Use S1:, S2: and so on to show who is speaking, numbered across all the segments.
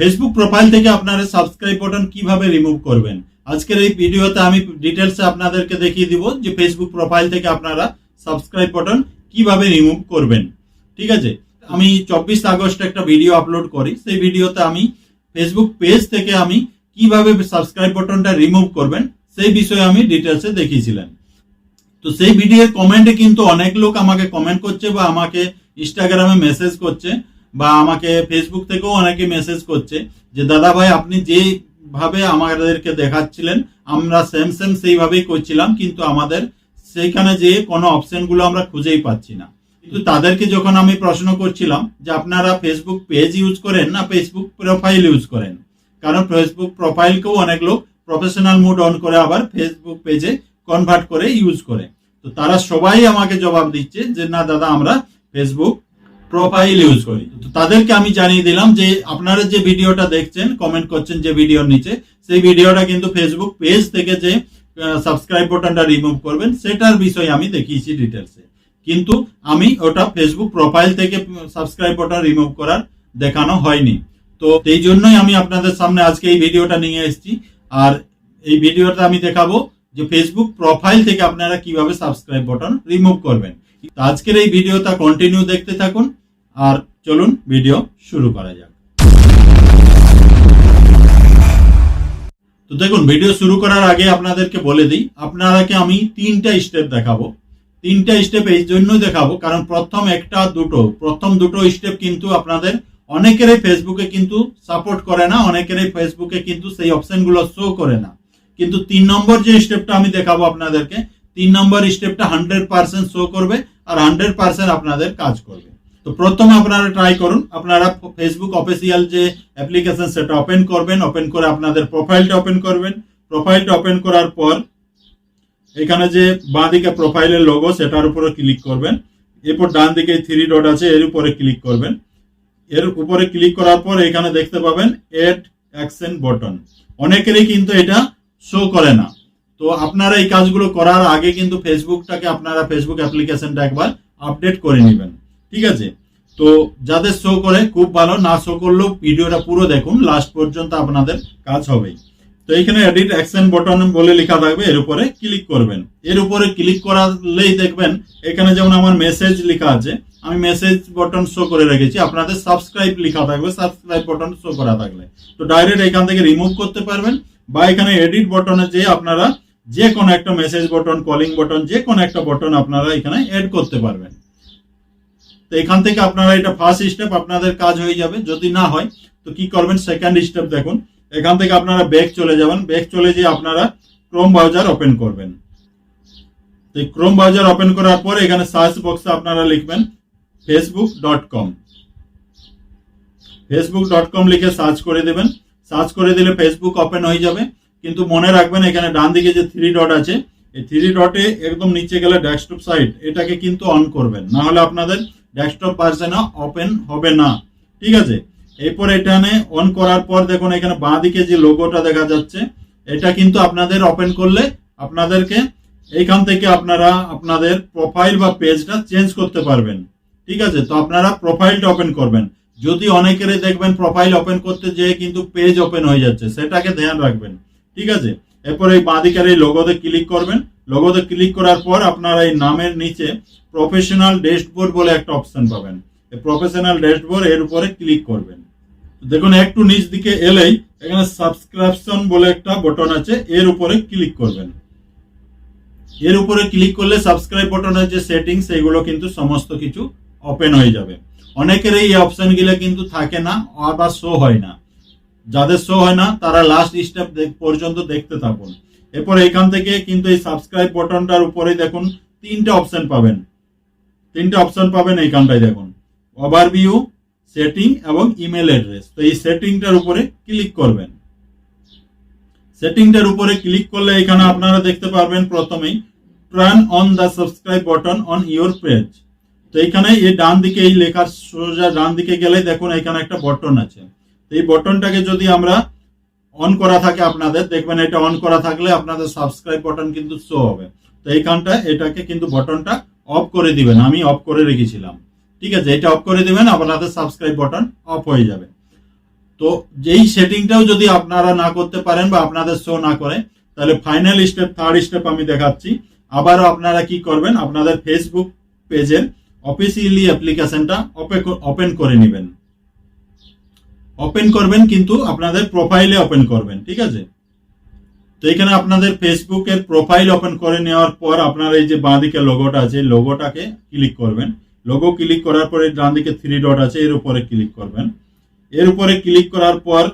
S1: Facebook profile থেকে আপনারা subscribe button কীভাবে রিমুভ করবেন? আজকের এই ভিডিওতে আমি ডিটেলসে আপনাদেরকে দেখিয়ে দিব যে ফেসবুক প্রোফাইল থেকে আপনারা সাবস্ক্রাইব বাটন কীভাবে রিমুভ করবেন। ঠিক আছে? আমি চব্বিশ আগস্ট একটা ভিডিও আপলোড করি। সেই ভিডিওতে আমি ফেসবুক পেজ থেকে আমি কীভাবে সাবস্ক্রাইব বাটনটা রিমুভ করবেন, সেই বিষয়ে আমি ডিটেলসে দেখিয়েছিলাম। তো সেই ভিডিওর কমেন্টে কিন্তু অনেক লোক আমাকে কমেন্ট করছে বা আমাকে ইনস্টাগ্রামে মেসেজ করছে। বা আমাকে ফেসবুক থেকেও অনেকে মেসেজ করছে যে, দাদা ভাই, আপনি যেভাবে আমাদেরকে দেখাচ্ছিলেন, আমরা সেম সেম সেইভাবেই করছিলাম, কিন্তু আমাদের সেইখানে যে কোনো অপশনগুলো আমরা খুঁজেই পাচ্ছি না। কিন্তু তাদেরকে যখন আমি প্রশ্ন করছিলাম যে, আপনারা ফেসবুক পেজ ইউজ করেন না ফেসবুক প্রোফাইল ইউজ করেন? কারণ ফেসবুক প্রোফাইলকেও অনেক লোক প্রফেশনাল মুড অন করে আবার ফেসবুক পেজে কনভার্ট করে ইউজ করে। তো তারা সবাই আমাকে জবাব দিচ্ছে যে, না দাদা, আমরা ফেসবুক প্রোফাইল ইউজ করি। তো তাদেরকে আমি জানিয়ে দিলাম যে আপনারা যে ভিডিওটা দেখছেন কমেন্ট করছেন যে ভিডিওর নিচে, সেই ভিডিওটা কিন্তু ফেসবুক পেজ থেকে যে সাবস্ক্রাইব বাটনটা রিমুভ করবেন, সেটার বিষয়ে আমি দেখিয়েছি ডিটেলসে কিন্তু আমি ওটা ফেসবুক প্রোফাইল থেকে সাবস্ক্রাইব বাটন রিমুভ করার দেখানো হয়নি। তো এই জন্যই আমি আপনাদের সামনে আজকে এই ভিডিওটা নিয়ে এসেছি। আর এই ভিডিওটা আমি দেখাবো যে ফেসবুক প্রোফাইল থেকে আপনারা কীভাবে সাবস্ক্রাইব বাটন রিমুভ করবেন। আজকের এই ভিডিওটা কন্টিনিউ দেখতে থাকুন। আর চলুন ভিডিও শুরু করা যাক। তো দেখুন, ভিডিও শুরু করার আগে আপনাদেরকে বলে দিই, আপনারাকে আমি তিনটা স্টেপ দেখাবো। তিনটা স্টেপ এই জন্য দেখাবো, কারণ প্রথম একটা, দুটো। প্রথম দুটো স্টেপ কিন্তু আপনাদের অনেকেরই ফেসবুকে কিন্তু সাপোর্ট করে না, অনেকেরই ফেসবুকে কিন্তু সেই অপশনগুলো শো করে না। কিন্তু তিন নম্বর যে স্টেপটা আমি দেখাবো আপনাদেরকে, তিন নম্বর স্টেপটা হান্ড্রেড পার্সেন্ট শো করবে আর হান্ড্রেড পার্সেন্ট আপনাদের কাজ করবে। তো প্রথমে আপনারা ট্রাই করুন। আপনারা ফেসবুক অফিসিয়াল যে অ্যাপ্লিকেশন সেটা ওপেন করবেন ওপেন করে আপনাদের প্রোফাইলটা ওপেন করবেন। প্রোফাইলটা ওপেন করার পর এখানে যে বাঁ দিকে প্রোফাইলের লোগো সেটার উপরে ক্লিক করবেন। এরপর ডান দিকে থ্রি ডট আছে, এর উপরে ক্লিক করবেন। এর উপরে ক্লিক করার পর এখানে দেখতে পাবেন এড অ্যাকশন বটন অনেকেরই কিন্তু এটা শো করে না। তো আপনারা এই কাজগুলো করার আগে কিন্তু ফেসবুকটাকে আপনারা ফেসবুক অ্যাপ্লিকেশনটা একবার আপডেট করে নেবেন। ঠিক আছে? তো যাদের শো করে, খুব ভালো। না শো করলেও ভিডিওটা পুরো দেখুন লাস্ট পর্যন্ত আপনাদের কাজ হবেই। তো এখানে এডিট অ্যাকশন বটন বলে লেখা থাকবে, এর উপরে ক্লিক করবেন। এর উপরে ক্লিক করালেই দেখবেন, এখানে যেমন আমার মেসেজ লেখা আছে, আমি মেসেজ বটন শো করে রেখেছি। আপনাদের সাবস্ক্রাইব লেখা থাকবে সাবস্ক্রাইব বটন শো করা থাকলে। তো ডাইরেক্ট এখান থেকে রিমুভ করতে পারবেন, বা এখানে এডিট বটনে যে আপনারা যে কোনো একটা মেসেজ বটন কলিং বটন যে কোনো একটা বটন আপনারা এখানে এড করতে পারবেন। তো এখান থেকে আপনারা এটা ফার্স্ট স্টেপ আপনাদের কাজ হয়ে যাবে। যদি না হয়, তো কি করবেন? সেকেন্ড স্টেপ দেখুন। এখান থেকে আপনারা ব্যাক চলে যাবেন। ব্যাক চলে যেয়ে আপনারা ক্রোম ব্রাউজার ওপেন করবেন। তো ক্রোম ব্রাউজার ওপেন করার পর এখানে সার্চ বক্সে আপনারা লিখবেন Facebook dot com Facebook dot com লিখে সার্চ করে দেবেন। সার্চ করে দিলে ফেসবুক ওপেন হয়ে যাবে। কিন্তু মনে রাখবেন, এখানে ডান দিকে যে থ্রি ডট আছে, এই থ্রি ডটে একদম নিচে গেলে ডেস্কটপ সাইট এটাকে কিন্তু অন করবেন। না হলে আপনাদের ডেস্কটপ ভার্সনে ওপেন হবে না। ঠিক আছে? এরপর এখানে অন করার পর দেখুন, এখানে বাঁ দিকে যে লোগোটা দেখা যাচ্ছে, এটা কিন্তু আপনাদের ওপেন করলে আপনাদেরকে এইখান থেকে আপনারা আপনাদের প্রোফাইল বা পেজটা চেঞ্জ করতে পারবেন। ঠিক আছে? তো আপনারা প্রোফাইলটা ওপেন করবেন। যদি অনেকেরই দেখবেন প্রোফাইল ওপেন করতে যেয়ে কিন্তু পেজ ওপেন হয়ে যাচ্ছে, সেটাকে ধ্যান রাখবেন। ঠিক আছে? এরপর এই বাঁ বাঁদিকের এই লোগোতে ক্লিক করবেন। লোগোতে ক্লিক করার পর আপনারা এই নামের নিচে প্রফেশনাল ড্যাশবোর্ড বলে একটা অপশন পাবেন। প্রফেশনাল ড্যাশবোর্ড এর উপরে ক্লিক করবেন। দেখুন, একটু নিচ দিকে এলেই এখানে সাবস্ক্রিপশন বলে একটা বটন আছে, এর উপরে ক্লিক করবেন। এর উপরে ক্লিক করলে সাবস্ক্রাইব বটনের যে সেটিং সেগুলো কিন্তু সমস্ত কিছু ওপেন হয়ে যাবে। অনেকের এই অপশনগুলো কিন্তু থাকে না, আবার শো হয় না। যাদের শো হয় না, তারা লাস্ট স্টেপ পর্যন্ত দেখতে থাকুন। এরপর এখান থেকে কিন্তু এই সাবস্ক্রাইব বটনটার উপরে দেখুন তিনটা অপশন পাবেন। তিনটা অপশন পাবেন এইখানটায় দেখুন। ওভারভিউ সেটিং এবং ইমেল অ্যাড্রেস তো এই সেটিংটার উপরে ক্লিক করবেন। সেটিংটার উপরে ক্লিক করলে এখানে আপনারা দেখতে পারবেন প্রথমেই turn on the subscribe button on your page তো এখানে এই ডান দিকে এই লেখার সোজা ডান দিকে গেলে দেখুন এখানে একটা বটন আছে। এই বটনটাকে যদি আমরা অন করা থাকে আপনাদের, দেখবেন এটা অন করা থাকলে আপনাদের সাবস্ক্রাইব বটন কিন্তু শো হবে। তো এইখানটা এটাকে কিন্তু বটনটা অফ করে দিবেন, আমি অফ করে রেখেছিলাম। ঠিক আছে, এটা অফ করে দিবেন, আপনাদের সাবস্ক্রাইব বটন অফ হয়ে যাবে। তো যেই সেটিংটাও যদি আপনারা না করতে পারেন বা আপনাদের শো না করে, তাহলে ফাইনাল স্টেপ থার্ড স্টেপ আমি দেখাচ্ছি। আবারও আপনারা কি করবেন, আপনাদের ফেসবুক পেজের অফিসিয়ালি অ্যাপ্লিকেশনটা ওপেন করে নেবেন। ওপেন করবেন কিন্তু আপনাদের প্রোফাইলে ওপেন করবেন, ঠিক আছে? তো এখানে আপনাদের ফেসবুকের প্রোফাইল ওপেন করে নেওয়ার পর আপনার এই যে বাঁদিকে লোগোটা আছে লোগোটাকে ক্লিক করবেন। লোগো ক্লিক করার পরে ডান দিকে থ্রি ডট আছে, এর উপরে ক্লিক করবেন। এর উপরে ক্লিক করার পর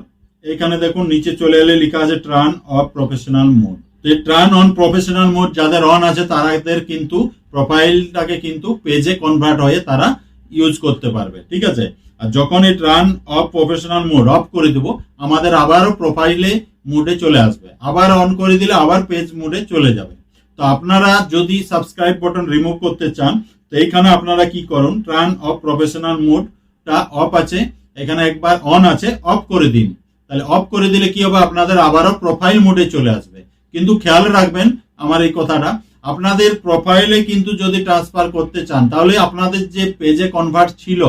S1: এখানে দেখুন, নিচে চলে এলে লেখা আছে ট্রান অফ প্রফেশনাল মোড তো এই ট্রান অন প্রফেশনাল মোড যাদের অন আছে তাদের কিন্তু প্রোফাইলটাকে কিন্তু পেজে কনভার্ট হয়ে তারা ইউজ করতে পারবে, ঠিক আছে? আর যখন এই turn off professional mode off করে দেবো, আমাদের আবারও প্রোফাইলে মোডে চলে আসবে। আবার অন করে দিলে আবার পেজ মোডে চলে যাবে। তো আপনারা যদি সাবস্ক্রাইব বাটন রিমুভ করতে চান, তো এইখানে আপনারা কি করুন ট্রান অফ প্রফেশনাল মোডটা অফ আছে, এখানে একবার অন আছে অফ করে দিন। তাহলে অফ করে দিলে কি হবে? আপনাদের আবারও প্রোফাইল মোডে চলে আসবে। কিন্তু খেয়াল রাখবেন আমার এই কথাটা আপনাদের প্রোফাইলে কিন্তু যদি ট্রান্সফার করতে চান, তাহলে আপনাদের যে পেজে কনভার্ট ছিল,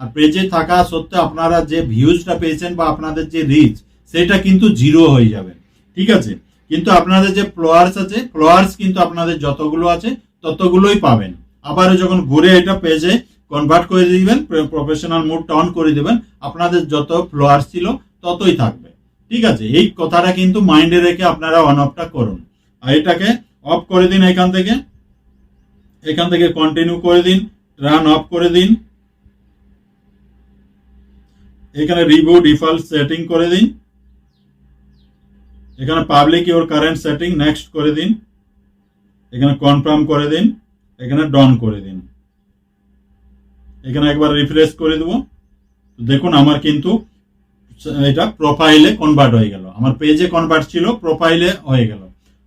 S1: আর পেজে থাকা সত্ত্বেও আপনারা যে ভিউজটা পেয়েছেন বা আপনাদের যে রিচ সেটা কিন্তু জিরো হয়ে যাবে। ঠিক আছে? কিন্তু আপনাদের যে ফ্লোয়ার্স আছে ফ্লোয়ার্স কিন্তু আপনাদের যতগুলো আছে, ততগুলোই পাবেন। আবারও যখন ঘুরে এটা পেজে কনভার্ট করে দিবেন প্রফেশনাল মোড অন করে দিবেন, আপনাদের যত ফ্লোয়ার্স ছিল, ততই থাকবে। ঠিক আছে? এই কথাটা কিন্তু মাইন্ডে রেখে আপনারা অন অফটা করুন। আর এটাকে অফ করে দিন এখান থেকে। এখান থেকে কন্টিনিউ করে দিন রান অফ করে দিন। এখানে রিভিউ ডিফল্ট সেটিং করে দিন। এখানে public your current setting next করে দিন। এখানে কনফার্ম করে দিন। এখানে ডন করে দিন। এখানে একবার রিফ্রেশ করে দেবো। দেখুন আমার কিন্তু এটা প্রোফাইলে কনভার্ট হয়ে গেল। আমার পেজে কনভার্ট ছিল প্রোফাইলে হয়ে গেল।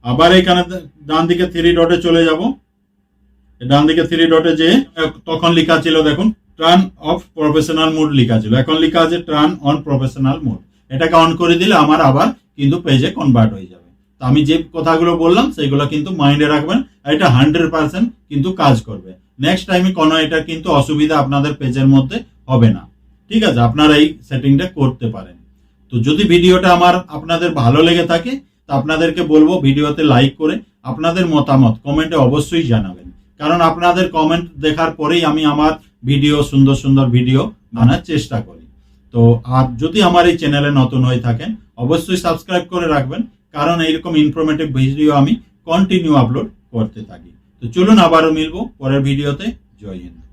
S1: আবার এখানে ডান দিকে থ্রি ডটে চলে যাব। ডান দিকে থ্রি ডটে যে তখন লেখা ছিল, দেখুন টার্ন অফ প্রফেশনাল মোড লেখা ছিল। এখন লেখা আছে টার্ন অন প্রফেশনাল মোড এটাকে অন করে দিলে আমার আবার কিন্তু পেজে কনভার্ট হয়ে যাবে। তো আমি যে কথাগুলো বললাম, সেগুলো কিন্তু মাইন্ডে রাখবেন এটা হান্ড্রেড পার্সেন্ট কিন্তু কাজ করবে। নেক্সট টাইমে কোনো এটা কিন্তু অসুবিধা আপনাদের পেজের মধ্যে হবে না। ঠিক আছে? আপনারা এই সেটিংটা করতে পারেন। তো যদি ভিডিওটা আমার আপনাদের ভালো লেগে থাকে তো আপনাদেরকে বলব ভিডিওতে লাইক করে আপনাদের মতামত কমেন্টে অবশ্যই জানাবেন। কারণ আপনাদের কমেন্ট দেখার পরেই আমি আমার ভিডিও সুন্দর সুন্দর ভিডিও বানার চেষ্টা করি। তো আর যদি আমার এই চ্যানেলে নতুন হয়ে থাকেন, অবশ্যই সাবস্ক্রাইব করে রাখবেন, কারণ এইরকম ইনফরমেটিভ ভিডিও আমি কন্টিনিউ আপলোড করতে থাকি। তো চলুন আবারও মিলবো, পরের ভিডিওতে জয় হিন্দ।